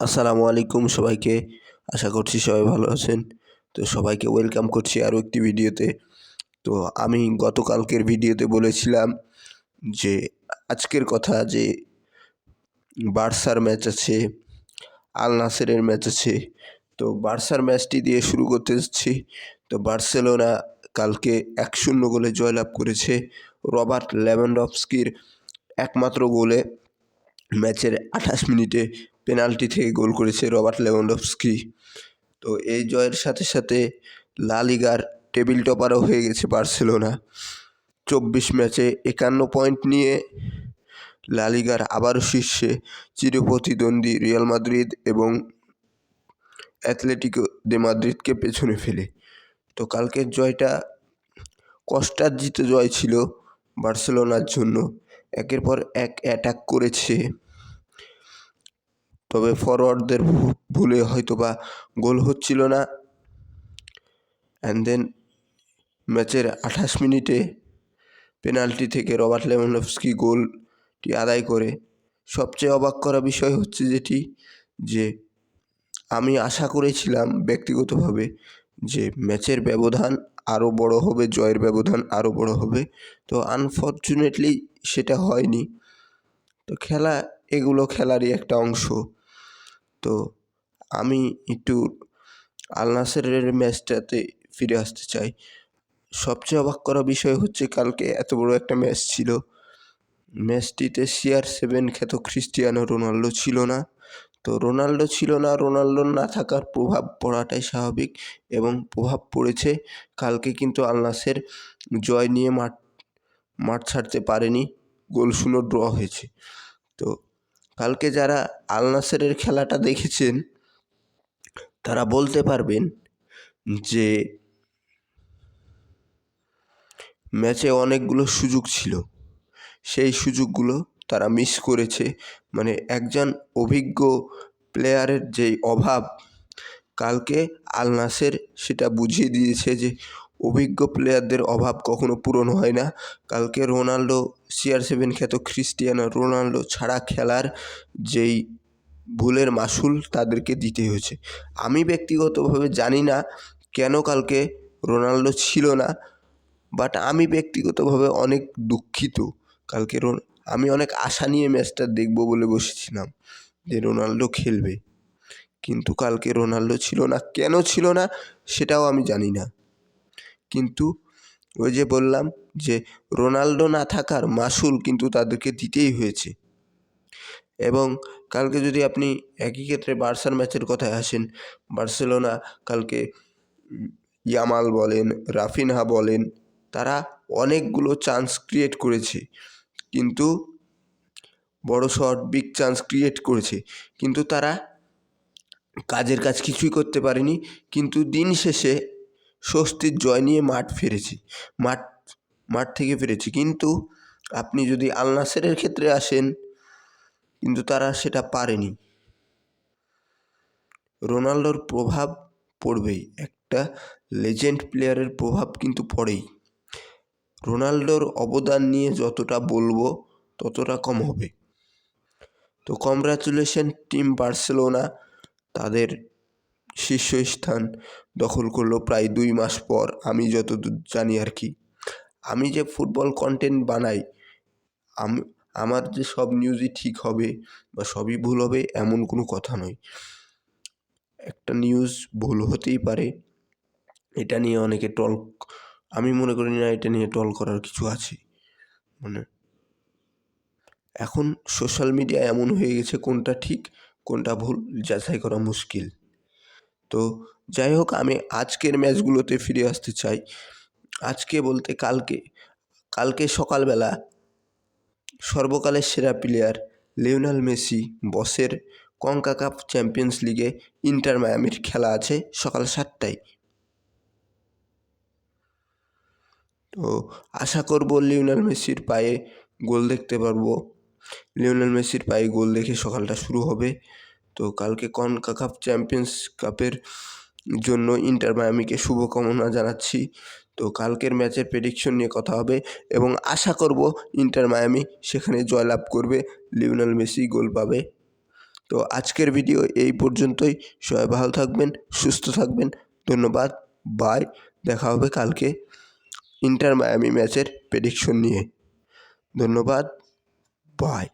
আসসালামু আলাইকুম সবাইকে। আশা করছি সবাই ভালো আছেন। তো সবাইকে ওয়েলকাম করছি আরও একটি ভিডিওতে। তো আমি গতকালকের ভিডিওতে বলেছিলাম যে, আজকের কথা যে, বার্সার ম্যাচ আছে, আল নাসেরের ম্যাচ আছে। তো বার্সার ম্যাচটি দিয়ে শুরু করতে যাচ্ছি। তো বার্সেলোনা কালকে এক শূন্য গোলে জয়লাভ করেছে রবার্ট ল্যাভেন্ডফস্কির একমাত্র গোলে ম্যাচের আঠাশ মিনিটে। পেনাল্টি থেকে গোল করেছে রবার্ট লেভেন্ডফস্কি তো এই জয়ের সাথে সাথে লা লিগার টেবিল টপারও হয়ে গেছে বার্সেলোনা। চব্বিশ ম্যাচে একান্ন পয়েন্ট নিয়ে লা লিগার আবারও শীর্ষে চিরপ্রতিদ্বন্দ্বী রিয়াল মাদ্রিদ এবং অ্যাথলেটিকো দে মাদ্রিদকে পেছনে ফেলে। তো কালকের জয়টা কষ্টার্জিত জয় ছিল বার্সেলোনার জন্য। একের পর এক অ্যাটাক করেছে। তবে ফরওয়ার্ডদের ভুলে হয়তো বা গোল হচ্ছিল না। অ্যান্ড দেন ম্যাচের আঠাশ মিনিটে পেনাল্টি থেকে রবার্ট লেমনডস্কি গোলটি আদায় করে। সবচেয়ে অবাক করা বিষয় হচ্ছে যেটি, যে আমি আশা করেছিলাম ব্যক্তিগতভাবে যে ম্যাচের ব্যবধান আরও বড় হবে, জয়ের ব্যবধান আরও বড় হবে। তো আনফর্চুনেটলি সেটা হয়নি। তো খেলা, এগুলো খেলারই একটা অংশ। তো আমি একটু আল নাসেরের ম্যাচটাতে ফিরে আসতে চাই। সবচেয়ে অবাক করা বিষয় হচ্ছে কালকে এত বড় একটা ম্যাচ ছিল। ম্যাচটিতে সিআর সেভেন খ্যাত ক্রিস্টিয়ানো রোনাল্ডো ছিল না। তো রোনাল্ডো ছিল না রোনাল্ডো না থাকার প্রভাব পড়াটাই স্বাভাবিক এবং প্রভাব পড়েছে। কালকে কিন্তু আল নাসের জয় নিয়ে মাঠ মাঠ ছাড়তে পারেনি, গোল ড্র হয়েছে। তো কালকে যারা আল নাসেরের খেলাটা দেখেছেন, তারা বলতে পারবেন যে ম্যাচে অনেকগুলো সুযোগ ছিল। সেই সুযোগগুলো তারা মিস করেছে। মানে একজন অভিজ্ঞ প্লেয়ারের যেই অভাব, কালকে আল নাসের সেটা বুঝিয়ে দিয়েছে যে অভিজ্ঞ প্লেয়ারদের অভাব কখনো পূরণ হয় না। কালকে রোনাল্ডো সিআর সেভেন খ্যাত খ্রিস্টিয়ানো রোনাল্ডো ছাড়া খেলার যেই ভুলের মাসুল তাদেরকে দিতে হয়েছে। আমি ব্যক্তিগতভাবে জানি না কেন কালকে রোনাল্ডো ছিল না বাট আমি ব্যক্তিগতভাবে অনেক দুঃখিত। কালকে আমি অনেক আশা নিয়ে ম্যাচটা দেখব বলে বসেছিলাম যে রোনাল্ডো খেলবে। কিন্তু কালকে রোনাল্ডো ছিল না, কেন ছিল না সেটাও আমি জানি না। কিন্তু ওই যে বললাম যে রোনাল্ডো না থাকার মাসুল কিন্তু তাদেরকে দিতেই হয়েছে। এবং কালকে যদি আপনি একই ক্ষেত্রে বার্সার ম্যাচের কথায় আসেন, বার্সেলোনা কালকে ইয়ামাল বলেন, রাফিনহা বলেন, তারা অনেকগুলো চান্স ক্রিয়েট করেছে। কিন্তু বড় শট বিগ চান্স ক্রিয়েট করেছে। কিন্তু তারা কাজের কাজ কিছুই করতে পারেনি। কিন্তু দিন শেষে স্বস্তির জয় নিয়ে মাঠ ফিরেছি। মাঠ মাঠ থেকে ফিরেছি। কিন্তু আপনি যদি আল নাসেরের ক্ষেত্রে আসেন, কিন্তু তারা সেটা পারেনি। রোনাল্ডোর প্রভাব পড়বেই। একটা লেজেন্ড প্লেয়ারের প্রভাব কিন্তু পড়েই। রোনাল্ডোর অবদান নিয়ে যতটা বলব, ততটা কম হবে। তো কংগ্রাচুলেশন টিম বার্সেলোনা। তাদের শীর্ষস্থান দখল করল প্রায় দুই মাস পর, আমি যতদূর জানি আর কি। আমি যে ফুটবল কন্টেন্ট বানাই, আমি, আমার যে সব নিউজই ঠিক হবে বা সবই ভুল হবে এমন কোনো কথা নয়। একটা নিউজ ভুল হতেই পারে, এটা নিয়ে অনেকে টল আমি মনে করি না এটা নিয়ে টল করার কিছু আছে। মানে এখন সোশ্যাল মিডিয়া এমন হয়ে গেছে কোনটা ঠিক, কোনটা ভুল, যাচাই করা মুশকিল। তো যাই হোক আমি আজকের ম্যাচগুলোতে ফিরে আসতে চাই। আজকে বলতে কালকে কালকে সকালবেলা সর্বকালের সেরা প্লেয়ার লিওনাল মেসি বসের কঙ্কা কাপ চ্যাম্পিয়ন্স লিগে ইন্টার মায়ামির খেলা আছে সকাল সাতটায়। তো আশা করব লিওনাল মেসির পায়ে গোল দেখতে পারব। লিওনাল মেসির পায়ে গোল দেখে সকালটা শুরু হবে। তো কালকে কনকা কাপ চ্যাম্পিয়ন্স কাপের জন্য ইন্টার মায়ামিকে শুভকামনা জানাচ্ছি। তো কালকের ম্যাচের প্রেডিকশন নিয়ে কথা হবে এবং আশা করব ইন্টার মায়ামি সেখানে জয়লাভ করবে, লিওনাল মেসি গোল পাবে। তো আজকের ভিডিও এই পর্যন্তই। সবাই ভালো থাকবেন, সুস্থ থাকবেন। ধন্যবাদ বাই দেখা হবে কালকে ইন্টার মায়ামি ম্যাচের প্রেডিকশন নিয়ে। ধন্যবাদ বাই